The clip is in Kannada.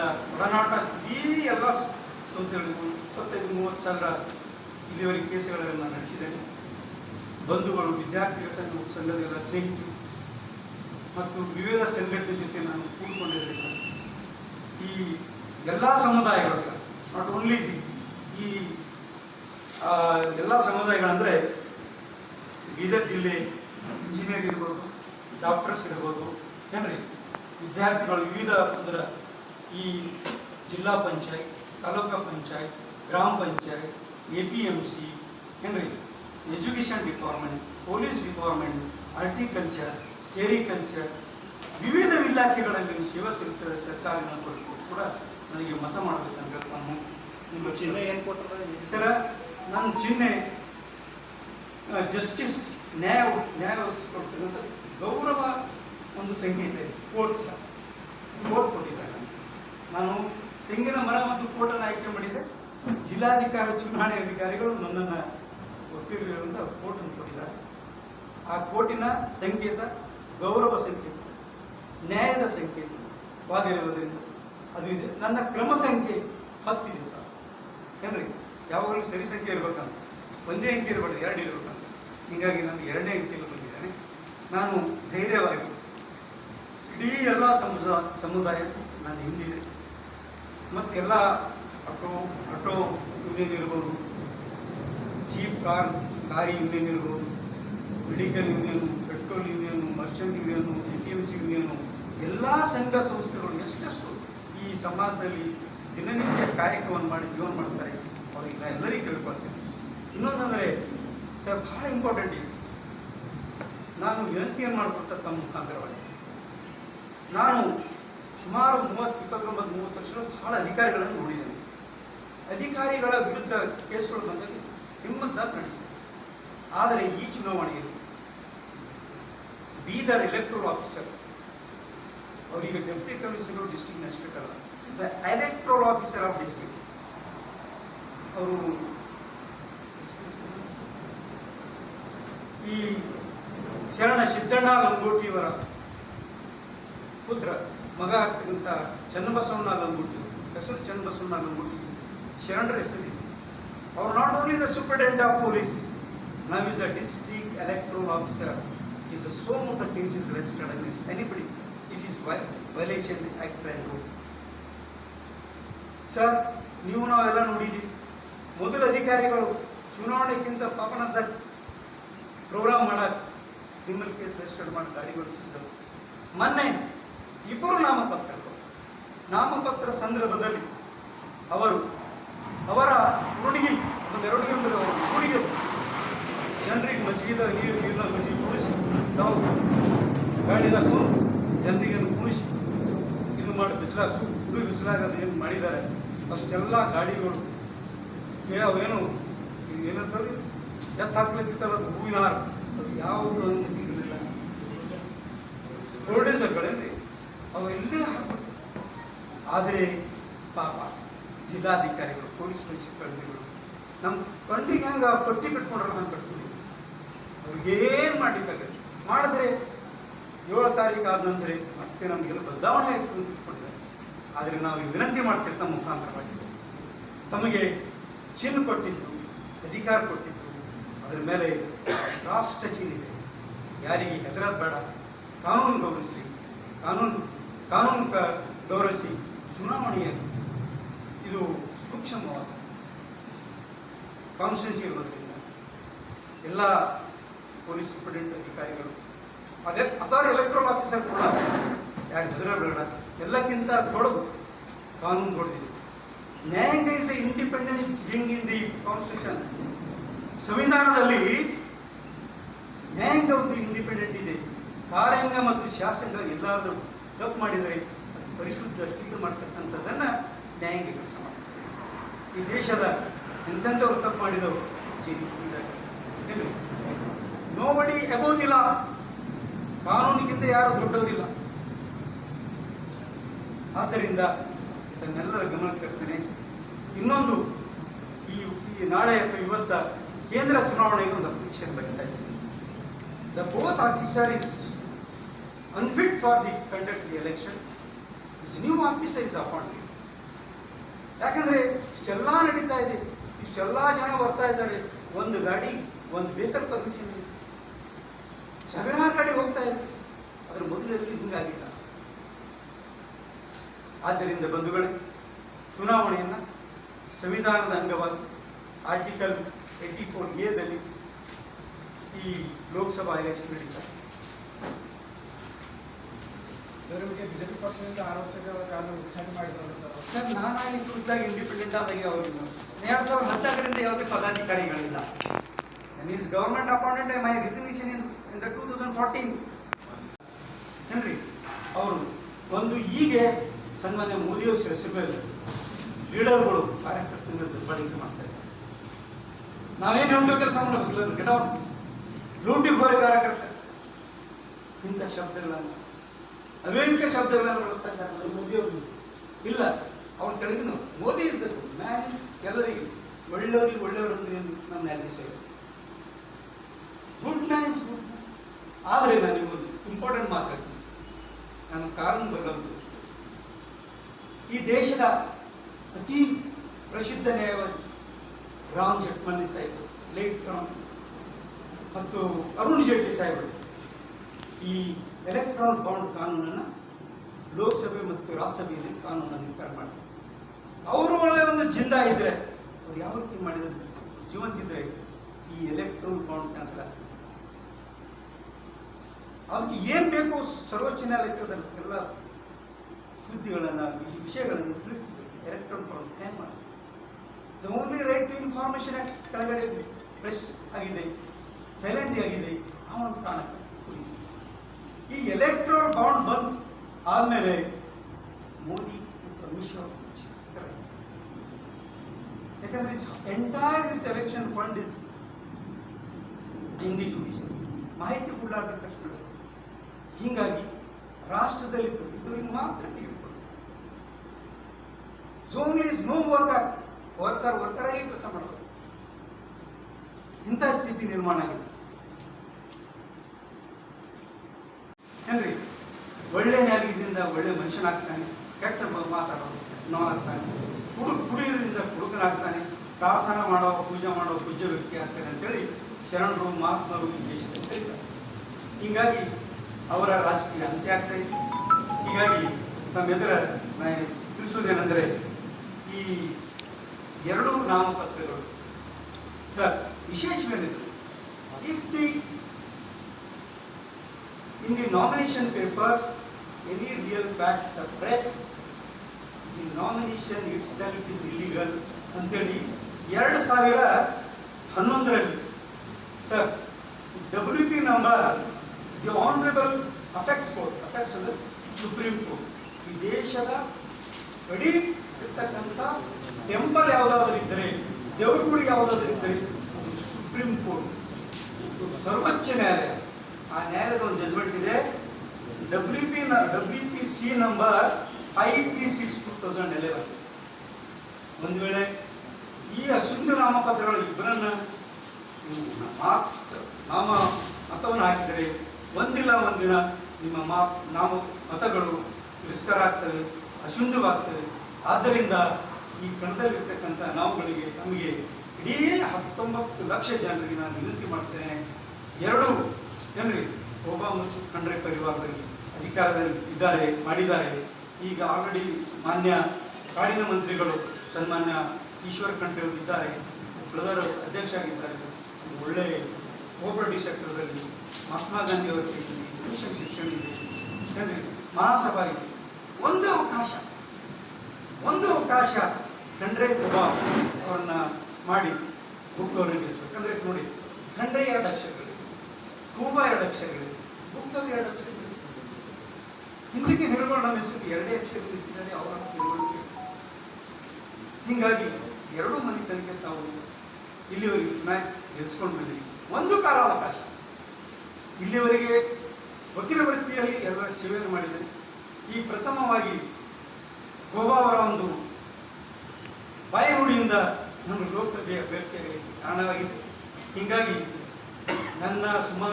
ಒಡನಾಟ ಈ ಎಲ್ಲ ಸ- ಸಂಸ್ಥೆಗಳಿಗೂ ಇಪ್ಪತ್ತೈದು, ಮೂವತ್ತು ಸಾವಿರ ಇಲ್ಲಿವರೆಗೆ ಕೇಸುಗಳನ್ನು ನಡೆಸಿದ್ದೇನೆ. ಬಂಧುಗಳು, ವಿದ್ಯಾರ್ಥಿಗಳ ಸಂಘ ಸಂಘದ ಸ್ನೇಹಿತರು ಮತ್ತು ವಿವಿಧ ಸಂಘಟನೆ ಜೊತೆ ನಾನು ಕೂಡಿಕೊಂಡಿದ್ದರಿಂದ ಈ ಎಲ್ಲ ಸಮುದಾಯಗಳು ಸರ್ ನಾಟ್ ಓನ್ಲಿ ಈ ಎಲ್ಲ ಸಮುದಾಯಗಳಂದರೆ ಬೀದರ್ ಜಿಲ್ಲೆ ಇಂಜಿನಿಯರ್ ಇರ್ಬೋದು ಡಾಕ್ಟರ್ಸ್ ಇರ್ಬೋದು, ಏನ್ರಿ? ವಿದ್ಯಾರ್ಥಿಗಳು ವಿವಿಧ ಅಂದ್ರೆ ಈ ಜಿಲ್ಲಾ ಪಂಚಾಯತ್ ತಾಲೂಕಾ ಪಂಚಾಯತ್ ಗ್ರಾಮ panchayat A P M C ಏನ್ರಿ education department police department horticulture sericulture ವಿವಿಧ ಇಲಾಖೆಗಳಲ್ಲಿ ಸೇವಾ ಸಲ್ಲಿಸಿದ ಸರ್ಕಾರಿ ನೌಕರರು ಕೂಡ ನನಗೆ ಮತ ಮಾಡಬೇಕಂತ ನಾನು ನಿಮ್ಮ ಚಿಹ್ನೆ ಏನು ಕೊಟ್ಟರೆ ಸರ ನನ್ನ ಚಿಹ್ನೆ ಜಸ್ಟಿಸ್ ನ್ಯಾಯ ನ್ಯಾಯ ಕೊಡ್ತಕ್ಕಂಥ ಗೌರವ ಒಂದು ಸಂಖ್ಯೆ ಇದೆ ಕೋರ್ಟ್ ಸರ್ ಕೋರ್ಟ್ ಕೊಟ್ಟಿದ್ದಾರೆ. ನಾನು ತೆಂಗಿನ ಮರ ಮತ್ತು ಕೋರ್ಟನ್ನು ಆಯ್ಕೆ ಮಾಡಿದ್ದೆ. ಜಿಲ್ಲಾಧಿಕಾರಿ, ಚುನಾವಣೆ ಅಧಿಕಾರಿಗಳು ನನ್ನನ್ನು ವಕೀಲರಿಂದ ಕೋಟನ್ನು ಕೊಟ್ಟಿದ್ದಾರೆ. ಆ ಕೋಟಿನ ಸಂಕೇತ, ಗೌರವ ಸಂಕೇತ, ನ್ಯಾಯದ ಸಂಕೇತವಾಗಿರುವುದರಿಂದ ಅದು ಇದೆ. ನನ್ನ ಕ್ರಮ ಸಂಖ್ಯೆ ಹತ್ತಿದೆ ಸರ್. ಏನ್ರಿ? ಯಾವಾಗಲೂ ಸರಿ ಸಂಖ್ಯೆ ಇರಬೇಕಂತ ಒಂದೇ ಅಂಕೆ ಇರಬಾರ್ದು ಎರಡು ಇರಬೇಕಂತ ಹೀಗಾಗಿ ನಾನು ಎರಡನೇ ಅಂಕೆಯಲ್ಲಿ ಬಂದಿದ್ದೇನೆ. ನಾನು ಧೈರ್ಯವಾಗಿ ಇಡೀ ಎಲ್ಲ ಸಮುದಾಯ ಸಮುದಾಯ ನಾನು ಹಿಂದಿದೆ. ಮತ್ತು ಎಲ್ಲ ಆಟೋ ಆಟೋ ಯೂನಿಯನ್ ಇರ್ಬೋದು ಚೀಪ್ ಕಾರ್ ಕಾರಿ ಯೂನಿಯನ್ ಇರ್ಬೋದು medical union petrol union merchant union A T M C union ಎಲ್ಲ ಸಂಘ ಸಂಸ್ಥೆಗಳು ಎಷ್ಟೆಷ್ಟು ಈ ಸಮಾಜದಲ್ಲಿ ದಿನನಿತ್ಯ ಕಾಯಕವನ್ನು ಮಾಡಿ ಜೀವನ ಮಾಡ್ತಾರೆ ಅವ್ರಿಗೆ ನಾನು ಎಲ್ಲರಿಗೂ ಕೇಳ್ಕೊಳ್ತೇನೆ. ಇನ್ನೊಂದಂದರೆ, ಸರ್, ಬಹಳ ಇಂಪಾರ್ಟೆಂಟ್ ಇದೆ. ನಾನು ವಿನಂತಿಯನ್ನು ಮಾಡಿಕೊಟ್ಟ ತಮ್ಮ ಮುಖಾಂತರವಾಗಿ. ನಾನು ಸುಮಾರು ಮೂವತ್ತು, ಇಪ್ಪತ್ತೊಂಬತ್ತು, ಮೂವತ್ತು ವರ್ಷಗಳು ಬಹಳ ಅಧಿಕಾರಿಗಳನ್ನು ನೋಡಿದ್ದೇನೆ. ಅಧಿಕಾರಿಗಳ ವಿರುದ್ಧ ಕೇಸುಗಳು ಬಂದಲ್ಲಿ ಹಿಮ್ಮತ್ತ ನಡೆಸಿದೆ. ಆದರೆ ಈ ಚುನಾವಣೆಯಲ್ಲಿ ಬೀದರ್ ಎಲೆಕ್ಟ್ರಲ್ ಆಫೀಸರ್ ಅವರಿಗೆ ಡೆಪ್ಟಿ ಕಮಿಷನರ್ ಡಿಸ್ಟ್ರಿಕ್ಟ್ ಮ್ಯಾಜಿಸ್ಟ್ರೇಟ್ ಅಲ್ಲ is electoral officer of district ಅವರು ಈ ಶರಣ ಸಿದ್ದಣ್ಣ ಲಂಗೋಟಿಯವರ ಪುತ್ರ ಮಗ ಆಗ್ತಕ್ಕಂಥ ಚನ್ನಬಸವಣ್ಣ ಲಂಗೋಟಿ ಹೆಸರು ಚನ್ನಬಸವಣ್ಣ ಲಂಗೋಟಿ ಶರಣರ ಹೆಸರಿದೆ ಅವ್ರು not only the superintendent of police ನಾವು is a district electoral officer is a suo motu case is against against anybody if is why the act and rule. Sir ನೀವು ನಾವೆಲ್ಲ ನೋಡಿದ್ದೀವಿ. ಮೊದಲು ಅಧಿಕಾರಿಗಳು, ಚುನಾವಣೆಗಿಂತ ಪಾಪನ ಸರ್ ಪ್ರೋಗ್ರಾಮ್ ಮಾಡಕ್ ಕ್ರಿಮಿನಲ್ ಕೇಸ್ ರಿಜಿಸ್ಟರ್ ಮಾಡಿ ಸರ್ ಮೊನ್ನೆ ಇಬ್ಬರು ನಾಮಪತ್ರ ನಾಮಪತ್ರ ಸಂದರ್ಭದಲ್ಲಿ ಅವರು ಅವರ ಉರುಣಿಗೆ ಒಂದು ಮೆರವಣಿಗೆ ಅಂದರೆ ಅವರು ಉರುಣಿಗೆ ಜನರಿಗೆ ಮಸೀದ ನೀರು ನೀರಿನ ಮಸೀದಿ ಕುಣಿಸಿ ತಾವು ಗಾಡಿದ ಕುಂತು ಜನರಿಗೆ ಅದು ಕುಣಿಸಿ, ಇದು ಮಾಡಿ ಬಿಸಿಲಾಗ ಸುಳಿ ಬಿಸಿಲಾಗ ಅದು ಏನು ಮಾಡಿದ್ದಾರೆ, ಅಷ್ಟೆಲ್ಲ ಗಾಡಿಗಳು ಅವೇನು, ಏನಂತಾರೆ? ಎತ್ತ ಹಾಕ್ಲಿಕ್ಕಿತ್ತಲ್ಲ, ಅದು ಹೂವಿನ ಹಾರ. ಅದು ಯಾವುದು ಅನುಮತಿ ಇರಲಿಲ್ಲ ಪ್ರೊಡ್ಯೂಸರ್ಗಳೇನ್ರಿ ಅವು ಎಲ್ಲೇ ಹಾಕ್ಬೋದು. ಆದರೆ ಪಾಪ ಜಿಲ್ಲಾಧಿಕಾರಿಗಳು, ಪೊಲೀಸ್ ಸಿಬ್ಬಂದಿಗಳು ನಮ್ಮ ಕಣ್ಣಿಗೆ ಹೆಂಗೆ ಪಟ್ಟಿ ಕಟ್ಕೊಂಡ್ರೆ ಹಂಗೆ ಕಟ್ಕೊಂಡು ಅವ್ರಿಗೇನು ಮಾಡ್ಲಿಕ್ಕಾಗಲ್ಲ. ಮಾಡಿದ್ರೆ ಏಳು ತಾರೀಕು ಆದ ನಂತರ ಮತ್ತೆ ನಮಗೆಲ್ಲ ಬದಲಾವಣೆ ಆಯಿತು ಅಂತ ಇಟ್ಕೊಂಡಿದ್ದಾರೆ ಆದರೆ ನಾವು ವಿನಂತಿ ಮಾಡ್ತೀವಿ ತಮ್ಮ ಮುಖಾಂತರವಾಗಿ. ತಮಗೆ ಚಿನ್ನ ಕೊಟ್ಟಿದ್ದು, ಅಧಿಕಾರ ಕೊಟ್ಟಿದ್ದು, ಅದರ ಮೇಲೆ ರಾಷ್ಟ್ರ ಚಿಹ್ನೆ ಇದೆ. ಯಾರಿಗೆ ಹೆದರೋದು ಬೇಡ, ಕಾನೂನು ಗೌರವಿಸ್ರಿ. ಕಾನೂನು ಕಾನೂನು ಗೌರವಿಸಿ ಚುನಾವಣೆಯನ್ನು ಇದು ಸೂಕ್ಷ್ಮವಾದ ಕಾನ್ಸ್ಟಿಟ್ಯೂನ್ಸಿ ಇರೋದ್ರಿಂದ ಎಲ್ಲ ಪೊಲೀಸ್ ಸೂಪರಿಂಟೆಂಡೆಂಟ್ ಅಧಿಕಾರಿಗಳು, ಅದೇ ಅಥಾರ್ ಎಲೆಕ್ಟ್ರಲ್ ಆಫೀಸರ್ ಕೂಡ ಯಾರು ಹೆದರಬೇಡ ಎಲ್ಲಕ್ಕಿಂತ ದೊಡ್ಡದು ಕಾನೂನು ದೊಡ್ಡದಿದೆ. ನ್ಯಾಯಾಂಗ is a independence wing in the constitution ಸಂವಿಧಾನದಲ್ಲಿ ನ್ಯಾಯಾಂಗ ಒಂದು ಇಂಡಿಪೆಂಡೆಂಟ್ ಇದೆ. ಕಾರ್ಯಾಂಗ ಮತ್ತು ಶಾಸಕ ಎಲ್ಲಾದರೂ ತಪ್ಪು ಮಾಡಿದರೆ ಪರಿಶುದ್ಧ ಶುದ್ಧ ಮಾಡ್ತಕ್ಕಂಥದ್ದನ್ನು ನ್ಯಾಯಾಂಗ ಕೆಲಸ ಮಾಡ್ತಾರೆ. ಈ ದೇಶದ ಎಂತೆಂಥವ್ರು ತಪ್ಪು ಮಾಡಿದವರು? ಜೈಲು ನೋಬಡಿ ಎಬೋದಿಲ್ಲ ಕಾನೂನಿಗಿಂತ ಯಾರು ದೊಡ್ಡವರಿಲ್ಲ. ಆದ್ದರಿಂದ ತನ್ನೆಲ್ಲರ ಗಮನಕ್ಕೆ ತರ್ತೇನೆ. ಇನ್ನೊಂದು, ಈ ಈ ನಾಳೆ ಅಥವಾ ಇವತ್ತ ಕೇಂದ್ರ ಚುನಾವಣೆಗೆ ಒಂದು ಅಪ್ಲಿಕೇಶನ್ ಬರೀತಾ ಇದ್ದೀನಿ the both officer is unfit for the conduct the election is new officer is appointed. ಯಾಕಂದ್ರೆ ಇಷ್ಟೆಲ್ಲ ನಡೀತಾ ಇದೆ, ಇಷ್ಟೆಲ್ಲ ಜನ ಬರ್ತಾ ಇದ್ದಾರೆ, ಒಂದು ಗಾಡಿ, ಒಂದು ವೆಹಿಕಲ್ ಪರ್ಮಿಷನ್ ಇದೆ. ಸಾವಿರಾರು ಗಾಡಿ ಹೋಗ್ತಾ ಇದೆ ಅದರ ಮೊದಲಲ್ಲಿ ಹಿಂಗಾಗಿಲ್ಲ ಆದ್ದರಿಂದ ಬಂಧುಗಳೇ, ಚುನಾವಣೆಯನ್ನು ಸಂವಿಧಾನದ ಅಂಗವಾಗಿ ಆರ್ಟಿಕಲ್ ಏಯ್ಟಿ ಫೋರ್ ಎದಲ್ಲಿ ಈ ಲೋಕಸಭಾ ಎಲೆಕ್ಷನ್ ನಡೀತಾರೆ ಸರ್ ನಿಮಗೆ ಬಿಜೆಪಿ ಪಕ್ಷದಿಂದ ಆರು ವರ್ಷಗಳ ಕಾಲ ಉಚ್ಚಾರಣೆ ಮಾಡಿದ್ರಲ್ಲ ಸರ್ ಸರ್ ನಾನಾಗಿ ಇಂಡಿಪೆಂಡೆಂಟ್ ಆದಾಗೆ ಅವರು ಎರಡ್ ಸಾವಿರದ ಹತ್ತರಿಂದ ಯಾವುದೇ ಪದಾಧಿಕಾರಿಗಳಿಲ್ಲ. Is government appointed my resignation in in the two thousand fourteen ಏನ್ರಿ? ಅವರು ಒಂದು ಹೀಗೆ ಸನ್ಮಾನ್ಯ ಮೋದಿಯವರು ಸೆಸಿಬಲ್ ಲೀಡರ್ಗಳು ಕಾರ್ಯಕರ್ತರಿಂದ ದುರ್ಬಳಕೆ ಮಾಡ್ತಾ ಇದ್ದಾರೆ. ನಾವೇನು ಹೇಳೋ ಕೆಲಸ ಮಾಡಬೇಕಿಲ್ಲ ಗೆಟ್ ಔಟ್ ಲೂಟಿಗೋರೆ ಕಾರ್ಯಕರ್ತ. ಇಂಥ ಶಬ್ದಗಳನ್ನು ಅನೇಕ ಶಬ್ದಗಳನ್ನು ಬಳಸ್ತಾ ಇದ್ದಾರೆ. ಮೋದಿ ಅವರು. ಇಲ್ಲ, ಅವ್ರ ಕೆಳಗಿನ ಮೋದಿ ಇಸ್ ಮ್ಯಾನ್ ಎಲ್ಲರಿಗೆ. ಒಳ್ಳೆಯವರಿಗೆ ಒಳ್ಳೆಯವರು ಅಂದ್ರೆ ನಮ್ಮ ನ್ಯಾಯಾಧೀಶ ಗುಡ್ ಮ್ಯಾನ್ ಇಸ್ ಗುಡ್ ಆದರೆ ನಾನು ನಿಮ್ಮಲ್ಲಿ ಇಂಪಾರ್ಟೆಂಟ್ ಮಾತಾಡ್ತೀನಿ ನಾನು ಕಾರಣ ಬರಬಹುದು ಈ ದೇಶದ ಅತಿ ಪ್ರಸಿದ್ಧ ನ್ಯಾಯವಾದಿ ರಾಮ್ ಜಟ್ಮಾನಿ ಸಾಹೇಬ್. ಲೇಟ್ ರಾಮ್. ಮತ್ತು ಅರುಣ್ ಜೇಟ್ಲಿ ಸಾಹೇಬರು ಈ ಎಲೆಕ್ಟ್ರಾನ್ ಬೌಂಡ್ ಕಾನೂನನ್ನು ಲೋಕಸಭೆ ಮತ್ತು ರಾಜ್ಯಸಭೆಯಲ್ಲಿ ಕಾನೂನನ್ನು ನಿರ್ಧಾರ ಮಾಡಿದ್ರು ಅವರು ಒಳ್ಳೆ ಒಂದು ಜಿಂದ ಇದ್ರೆ, ಅವ್ರು ಯಾವ ರೀತಿ ಮಾಡಿದ್ರು? ಜೀವಂತಿದ್ರೆ ಈ ಎಲೆಕ್ಟ್ರೋಲ್ ಬೌಂಡ್ ಕ್ಯಾನ್ಸಲ್ ಆಗ್ತದೆ. ಅದಕ್ಕೆ ಏನ್ ಬೇಕು ಸರ್ವೋಚ್ಚ ನ್ಯಾಯಾಲಯದಲ್ಲಿ ಎಲ್ಲ ಸುದ್ದಿಗಳನ್ನು ವಿಷಯಗಳನ್ನು ತಿಳಿಸ್ತಿದ್ರು. ಎಲೆಕ್ಟ್ರಾನ್ ಬೌಂಡ್ ಹ್ಯಾಂಗ್ ಮಾಡಿ the only right to information ಕೆಳಗಡೆ ಪ್ರೆಸ್ ಆಗಿದೆ ಸೈಲೆಂಟ್ ಆಗಿದೆ, ಆ ಒಂದು ಕಾರಣಕ್ಕೆ. ಈ ಎಲೆಕ್ಟ್ರೋಲ್ ಬಾಂಡ್ ಬಂದ್ ಆದ್ಮೇಲೆ ಮೋದಿ ಮತ್ತು ಅಮಿತ್ ಶಾ ಯಾಕಂದ್ರೆ entire this election fund is in the ಮಾಹಿತಿ ಕೊಡಲಾರ್ದ ಕಷ್ಟಗಳು ಹೀಗಾಗಿ ರಾಷ್ಟ್ರದಲ್ಲಿ ಇದ್ದವರಿಗೆ ಮಾತ್ರ ತೆಗೆದುಕೊಳ್ಳಿ. Zone is no worker worker worker ಆಗಿ ಕೆಲಸ ಮಾಡಬೇಕು ಇಂಥ ಸ್ಥಿತಿ ನಿರ್ಮಾಣ ಆಗಿದೆ. ಹೆಂಗ್ರಿ ಒಳ್ಳೆ ನ್ಯಾಯದಿಂದ ಒಳ್ಳೆ ಮನುಷ್ಯನಾಗ್ತಾನೆ, ಕೆಟ್ಟ ಮಾತಾಡೋದು ನೋವಾಗ್ತಾನೆ, ಕುಡು ಕುಡಿಯೋದ್ರಿಂದ ಕುಡುಕನಾಗ್ತಾನೆ ಪ್ರಾರ್ಥನಾ ಮಾಡೋ ಪೂಜೆ ಮಾಡೋ ಪೂಜ್ಯ ವ್ಯಕ್ತಿ ಆಗ್ತಾನೆ ಅಂತೇಳಿ ಶರಣರು ಮಹಾತ್ಮರು ದೇಶದಲ್ಲಿ ಕರೀತಾರೆ ಹೀಗಾಗಿ ಅವರ ರಾಷ್ಟ್ರೀಯ ಅಂತ್ಯ ಆಗ್ತಾ ಇದೆ. ಹೀಗಾಗಿ ನಮ್ಮೆದುರ ತಿಳಿಸೋದೇನೆಂದರೆ ಈ ಎರಡೂ ನಾಮಪತ್ರಗಳು. Sir, ವಿಶೇಷವೇನಿದೆ? If the In the nomination papers, any real facts suppressed, the nomination itself is illegal. ಅಂತೇಳಿ ಎರಡು ಸಾವಿರ ಹನ್ನೊಂದರಲ್ಲಿ sir W P number the honourable apex court apex ಅಂದರೆ ಸುಪ್ರೀಂ ಕೋರ್ಟ್ ಈ ದೇಶದ ಗಡಿ ಇರ್ತಕ್ಕಂಥ ಟೆಂಪಲ್ ಯಾವುದಾದ್ರೂ ಇದ್ದರೆ ದೇವ್ರ ಗುಡಿ ಯಾವುದಾದ್ರೂ ಇದ್ದರೆ ಸುಪ್ರೀಂ ಕೋರ್ಟ್ ಸರ್ವೋಚ್ಚ ನ್ಯಾಯಾಲಯ. ಆ ನ್ಯಾಯಾಲಯದ ಒಂದು ಜಜ್ಮೆಂಟ್ ಇದೆ. W P W P C number five three six two thousand eleven ಒಂದು ವೇಳೆ ಈ ಅಶುದ್ಧ ನಾಮಪತ್ರಗಳು ಇಬ್ಬರನ್ನ ಮಾತ್ ನಾಮ ಮತವನ್ನು ಹಾಕಿದರೆ ಒಂದಿಲ್ಲ ಒಂದಿನ ನಿಮ್ಮ ಮಾ ನಾಮ ಮತಗಳು ತಿರಸ್ಕಾರ ಆಗ್ತವೆ, ಅಶುದ್ಧವಾಗ್ತವೆ. ಆದ್ದರಿಂದ ಈ ಕಣದಲ್ಲಿರ್ತಕ್ಕಂಥ ನಾವುಗಳಿಗೆ ನಮಗೆ ಇಡೀ ಹತ್ತೊಂಬತ್ತು ಲಕ್ಷ ಜನರಿಗೆ ನಾನು ವಿನಂತಿ ಮಾಡ್ತೇನೆ. ಎರಡು ಏನ್ರಿ ಒಬಾಮ ಖಂಡ್ರೆ ಪರಿವಾರದಲ್ಲಿ ಅಧಿಕಾರದಲ್ಲಿ ಇದ್ದಾರೆ, ಮಾಡಿದ್ದಾರೆ. ಈಗ ಆಲ್ರೆಡಿ ಮಾನ್ಯ ಕಾಡಿನ ಮಂತ್ರಿಗಳು, ಸನ್ಮಾನ್ಯ ಈಶ್ವರ್ ಖಂಡ್ರೆ ಅವರು ಇದ್ದಾರೆ. ಬ್ರದರ್ ಅಧ್ಯಕ್ಷ ಆಗಿದ್ದಾರೆ ಒಳ್ಳೆ ಕೋಪರೇಟಿವ್ ಸೆಕ್ಟರ್ದಲ್ಲಿ ಮಹಾತ್ಮ ಗಾಂಧಿ ಅವರ ಟ್ಯೂಷನ್ ಶಿಕ್ಷಣ ಇದೆ. ಮಹಾಸಭಾ ಇದೆ ಒಂದು ಅವಕಾಶ ಒಂದು ಅವಕಾಶ ಖಂಡ್ರೆ ಪ್ರಭಾವ ಅವರನ್ನ ಮಾಡಿ ಬುಕ್ ಅವರಿಗೆ ಯಾಕಂದ್ರೆ ನೋಡಿ ಖಂಡ್ರೆ ಎರಡು ಕೂಬಾ ಎರಡು ಅಕ್ಷರಗಳು ಬುಕ್ಕಲ್ಲಿ ಎರಡು ಅಕ್ಷರಗಳು ಹಿಂದಕ್ಕೆ ನಿರ್ಮಾಣ ಹೆಸರು ಎರಡೇ ಅಕ್ಷರಗಳಿದ್ದಾರೆ ಅವರ ತಿಳುವಳಿಕೆ ಹೀಗಾಗಿ ಮನೆ ತನಿಖೆ ತಾವು ಇಲ್ಲಿವರೆಗೆ ಚುನಾವಣೆ ಗೆಲ್ಸ್ಕೊಂಡು ಬಂದಿರಿ ಒಂದು ಕಾಲಾವಕಾಶ. ಇಲ್ಲಿವರೆಗೆ ವಕೀಲ ವೃತ್ತಿಯಲ್ಲಿ ಎಲ್ಲರ ಸೇವೆಯನ್ನು ಮಾಡಿದರೆ ಈ ಪ್ರಥಮವಾಗಿ ಗೋಬಾ ಅವರ ಒಂದು ಬಾಯಿಗುಡಿಯಿಂದ ನಮ್ಮ ಲೋಕಸಭೆಯ ಅಭ್ಯರ್ಥಿಯಾಗಿ ಕಾರಣವಾಗಿದೆ. ಹೀಗಾಗಿ ನನ್ನ ಸುಮಾರು